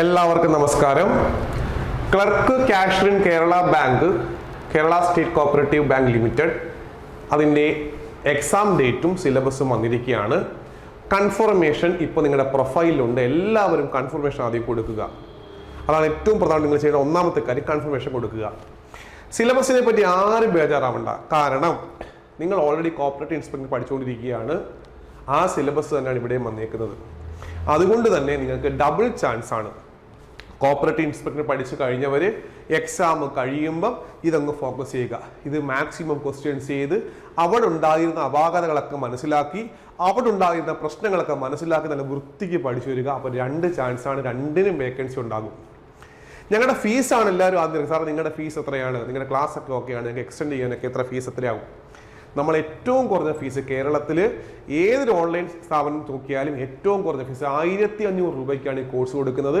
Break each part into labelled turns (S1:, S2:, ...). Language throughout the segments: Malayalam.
S1: എല്ലാവർക്കും നമസ്കാരം. Clerk cash in Kerala bank Kerala state cooperative bank limited അതിന്റെ എക്സാം ഡേറ്റും സിലബസും വന്നിരിക്കുകയാണ്. കൺഫർമേഷൻ ഇപ്പോൾ നിങ്ങളുടെ പ്രൊഫൈലിലുണ്ട്. എല്ലാവരും കൺഫർമേഷൻ ആദ്യം കൊടുക്കുക. അതാണ് ഏറ്റവും പ്രധാനം നിങ്ങൾ ചെയ്യുന്ന ഒന്നാമത്തെ കാര്യം കൺഫർമേഷൻ കൊടുക്കുക. സിലബസിനെ പറ്റി ആരും ബേജാറാവണ്ട. കാരണം നിങ്ങൾ ഓൾറെഡി കോപ്പറേറ്റീവ് ഇൻസ്പെക്ടർ പഠിച്ചുകൊണ്ടിരിക്കുകയാണ്. ആ സിലബസ് തന്നെയാണ് ഇവിടെയും വന്നേക്കുന്നത്. അതുകൊണ്ട് തന്നെ നിങ്ങൾക്ക് ഡബിൾ ചാൻസ് ആണ്. കോപ്പറേറ്റീവ് ഇൻസ്പെക്ടർ പഠിച്ചു കഴിഞ്ഞവർ എക്സാം കഴിയുമ്പം ഇതങ്ങ് ഫോക്കസ് ചെയ്യുക. ഇത് മാക്സിമം ക്വസ്റ്റ്യൻസ് ചെയ്ത് അവിടെ ഉണ്ടായിരുന്ന അപാകതകളൊക്കെ മനസ്സിലാക്കി അവിടെ ഉണ്ടായിരുന്ന പ്രശ്നങ്ങളൊക്കെ മനസ്സിലാക്കി നല്ല വൃത്തിക്ക് പഠിച്ചു വരിക. അപ്പോൾ രണ്ട് ചാൻസാണ് രണ്ടിനും വേക്കൻസി ഉണ്ടാകും. ഞങ്ങളുടെ ഫീസാണ് എല്ലാവരും ആദ്യം സാർ നിങ്ങളുടെ ഫീസ് എത്രയാണ്? നിങ്ങളുടെ ക്ലാസ് ഒക്കെ ഓക്കെയാണ്? ഞങ്ങൾക്ക് എക്സ്റ്റെൻഡ് ചെയ്യാനൊക്കെ എത്ര ഫീസ് എത്രയാവും? നമ്മൾ ഏറ്റവും കുറഞ്ഞ ഫീസ് കേരളത്തിൽ ഏതൊരു ഓൺലൈൻ സ്ഥാപനം നോക്കിയാലും ഏറ്റവും കുറഞ്ഞ ഫീസ് ആയിരത്തി അഞ്ഞൂറ് രൂപയ്ക്കാണ് ഈ കോഴ്സ് കൊടുക്കുന്നത്.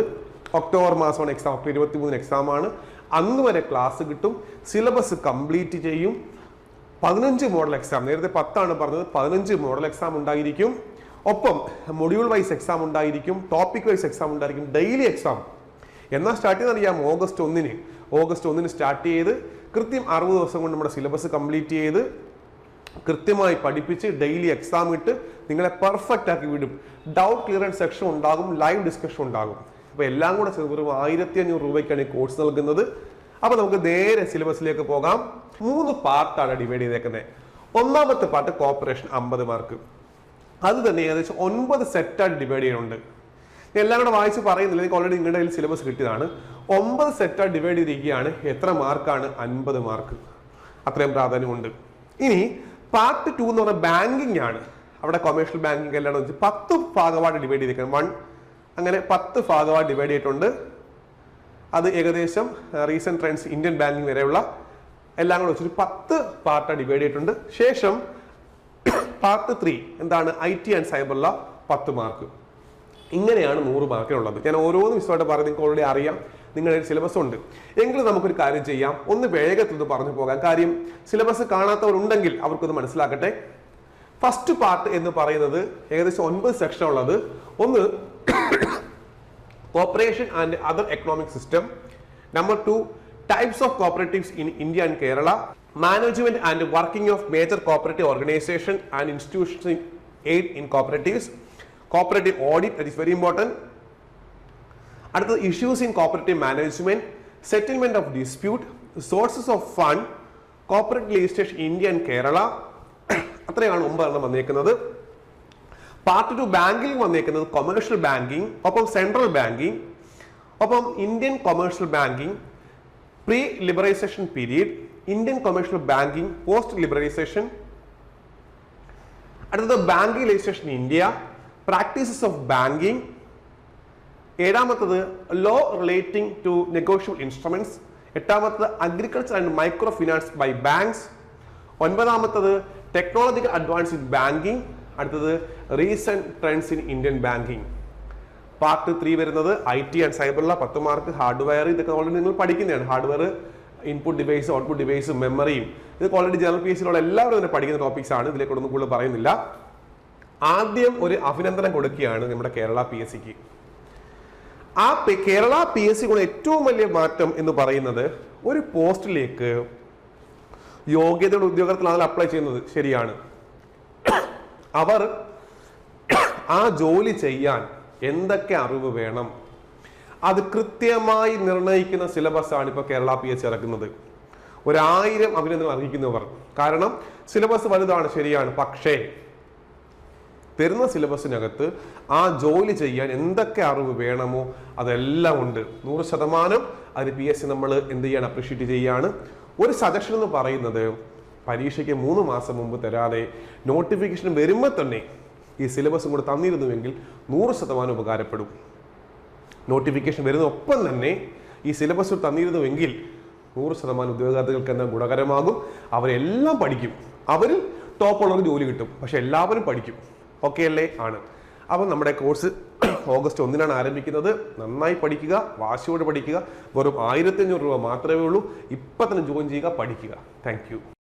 S1: ഒക്ടോബർ മാസമാണ് എക്സാം ഒക്ടോബർ ഇരുപത്തി മൂന്നിന് എക്സാം ആണ്. അന്ന് വരെ ക്ലാസ് കിട്ടും. സിലബസ് കംപ്ലീറ്റ് ചെയ്യും. പതിനഞ്ച് മോഡൽ എക്സാം നേരത്തെ പത്താണ് പറഞ്ഞത്. പതിനഞ്ച് മോഡൽ എക്സാം ഉണ്ടായിരിക്കും. ഒപ്പം മൊഡ്യൂൾ വൈസ് എക്സാം ഉണ്ടായിരിക്കും. ടോപ്പിക് വൈസ് എക്സാം ഉണ്ടായിരിക്കും. ഡെയിലി എക്സാം എന്നാൽ സ്റ്റാർട്ട് ചെയ്യുന്ന അറിയാം ഓഗസ്റ്റ് ഒന്നിന്. ഓഗസ്റ്റ് ഒന്നിന് സ്റ്റാർട്ട് ചെയ്ത് കൃത്യം അറുപത് ദിവസം കൊണ്ട് നമ്മുടെ സിലബസ് കംപ്ലീറ്റ് ചെയ്ത് കൃത്യമായി പഠിപ്പിച്ച് ഡെയിലി എക്സാം ഇട്ട് നിങ്ങളെ പെർഫെക്റ്റ് ആക്കി വിടും. ഡൗട്ട് ക്ലിയറൻസ് സെക്ഷൻ ഉണ്ടാകും. ലൈവ് ഡിസ്കഷൻ ഉണ്ടാകും. അപ്പോൾ എല്ലാം കൂടെ ചേർന്ന് വെറും ആയിരത്തി അഞ്ഞൂറ് രൂപയ്ക്കാണ് ഈ കോഴ്സ് നൽകുന്നത്. അപ്പോൾ നമുക്ക് നേരെ സിലബസിലേക്ക് പോകാം. മൂന്ന് പാർട്ടാണ് ഡിവൈഡ് ചെയ്തേക്കുന്നത് ഒന്നാമത്തെ പാർട്ട് കോപ്പറേഷൻ അമ്പത് മാർക്ക് അത് തന്നെ ഏകദേശം ഒൻപത് സെറ്റായിട്ട് ഡിവൈഡ് ചെയ്യുന്നുണ്ട് എല്ലാം കൂടെ വായിച്ച് പറയുന്നില്ല. എനിക്ക് ഓൾറെഡി നിങ്ങളുടെ കയ്യിൽ സിലബസ് കിട്ടിയതാണ്. ഒമ്പത് സെറ്റായിട്ട് ഡിവൈഡ് ചെയ്തിരിക്കുകയാണ്. എത്ര മാർക്കാണ് അൻപത് മാർക്ക് അത്രയും പ്രാധാന്യമുണ്ട്. ഇനി പാർട്ട് ടു എന്ന് പറഞ്ഞാൽ ബാങ്കിങ് ആണ്. അവിടെ കൊമേഴ്ഷ്യൽ ബാങ്കിങ് എല്ലാം വെച്ച് പത്ത് ഭാഗമായിട്ട് ഡിവൈഡ് ചെയ്തിരിക്കണം വൺ അങ്ങനെ പത്ത് ഭാഗമായി ഡിവൈഡ് ചെയ്തിട്ടുണ്ട്. അത് ഏകദേശം റീസെന്റ് ട്രെൻഡ്സ് ഇന്ത്യൻ ബാങ്കിങ് വരെയുള്ള എല്ലാം കൂടെ വെച്ചൊരു പത്ത് പാർട്ടായി ഡിവൈഡ് ചെയ്തിട്ടുണ്ട്. ശേഷം പാർട്ട് ത്രീ എന്താണ് ഐ ടി ആൻഡ് സൈബറുള്ള പത്ത് മാർക്ക് ഇങ്ങനെയാണ് നൂറ് മാർക്കിനുള്ളത് ഞാൻ ഓരോന്നും വിശദമായിട്ട് പറയും നിങ്ങൾക്ക് ഓൾറെഡി അറിയാം. നിങ്ങളുടെ സിലബസ് ഉണ്ട്. എങ്കിലും നമുക്കൊരു കാര്യം ചെയ്യാം. ഒന്ന് വേഗത്തിൽ ഇത് പറഞ്ഞു പോകാം. കാര്യം സിലബസ് കാണാത്തവരുണ്ടെങ്കിൽ അവർക്കൊന്ന് മനസ്സിലാക്കട്ടെ. ഫസ്റ്റ് പാർട്ട് എന്ന് പറയുന്നത് ഏകദേശം ഒൻപത് സെക്ഷൻ ഉള്ളത്. ഒന്ന് cooperation and other economic system number two types of cooperatives in India and Kerala management and working of major cooperative organisation and institutions in aid in cooperatives cooperative audit that is very important അടുത്തത് issues in cooperative management settlement of dispute sources of fund cooperative registration India and Kerala അത്രയാണ് ഒമ്പതെണ്ണം വന്നേക്കുന്നത്. പാർട്ട് ടു ബാങ്കിങ് വന്നേക്കുന്നത് കൊമേഴ്ഷ്യൽ ബാങ്കിങ് ഒപ്പം സെൻട്രൽ ബാങ്കിങ് ഒപ്പം Indian commercial banking pre liberalisation period Indian commercial banking post liberalisation അടുത്തത് banking ലൈസേഷൻ India practices of banking. ഏഴാമത്തത് law relating to negotiable instruments എട്ടാമത്തത് agriculture and micro finance by banks ഒൻപതാമത്തത് technological advance in banking അടുത്തത് recent trends in Indian banking part three വരുന്നത് ഐ ടി ആൻഡ് സൈബറിലെ പത്ത് മാർക്ക് ഹാർഡ്വെയർ ഇതൊക്കെ ഓൾറെഡി നിങ്ങൾ പഠിക്കുന്നതാണ്. Hardware input device output device മെമ്മറിയും ഇത് ഓൾറെഡി ജനറൽ പി എസ് സിയിലുള്ള എല്ലാവരും തന്നെ പഠിക്കുന്ന ടോപ്പിക്സ് ആണ്. ഇതിലേക്ക് ഒന്നും കൂടുതൽ പറയുന്നില്ല. ആദ്യം ഒരു അഭിനന്ദനം കൊടുക്കുകയാണ് നമ്മുടെ കേരള പി എസ് സിക്ക് ആ കേരള പി എസ് സി കൊണ്ട് ഏറ്റവും വലിയ മാറ്റം എന്ന് പറയുന്നത് ഒരു പോസ്റ്റിലേക്ക് യോഗ്യതയുടെ ഉദ്യോഗത്തിലാണ് അപ്ലൈ ചെയ്യുന്നത് ശരിയാണ്. അവർ ആ ജോലി ചെയ്യാൻ എന്തൊക്കെ അറിവ് വേണം? അത് കൃത്യമായി നിർണയിക്കുന്ന സിലബസ് ആണ് ഇപ്പോൾ കേരള പി എച്ച് ഇറക്കുന്നത്. ഒരായിരം അഭിനന്ദനം അർഹിക്കുന്നവർ. കാരണം സിലബസ് വലുതാണ് ശരിയാണ്. പക്ഷേ തരുന്ന സിലബസിനകത്ത് ആ ജോലി ചെയ്യാൻ എന്തൊക്കെ അറിവ് വേണമോ അതെല്ലാം ഉണ്ട്. നൂറ് ശതമാനം അതിന് പി എസ് സി നമ്മൾ എന്ത് ചെയ്യാണ് അപ്രീഷിയേറ്റ് ചെയ്യാണ്. ഒരു സജഷൻ എന്ന് പറയുന്നത് പരീക്ഷയ്ക്ക് മൂന്ന് മാസം മുമ്പ് തരാതെ നോട്ടിഫിക്കേഷൻ വരുമ്പോൾ തന്നെ ഈ സിലബസും കൂടെ തന്നിരുന്നുവെങ്കിൽ നൂറ് ശതമാനം ഉപകാരപ്പെടും. നോട്ടിഫിക്കേഷൻ വരുന്ന ഒപ്പം തന്നെ ഈ സിലബസ് തന്നിരുന്നുവെങ്കിൽ നൂറ് ശതമാനം ഉദ്യോഗാർത്ഥികൾക്ക് എന്താ ഗുണകരമാകും. അവരെല്ലാം പഠിക്കും. അവരിൽ ടോപ്പുള്ളവർക്ക് ജോലി കിട്ടും. പക്ഷെ എല്ലാവരും പഠിക്കും. ഓക്കെ അല്ലേ? ആണ്. അപ്പം നമ്മുടെ കോഴ്സ് ഓഗസ്റ്റ് ഒന്നിനാണ് ആരംഭിക്കുന്നത്. നന്നായി പഠിക്കുക വാശിയോടെ പഠിക്കുക. വെറും ആയിരത്തി അഞ്ഞൂറ് രൂപ മാത്രമേ ഉള്ളൂ. ഇപ്പം തന്നെ ജോയിൻ ചെയ്യുക പഠിക്കുക. താങ്ക്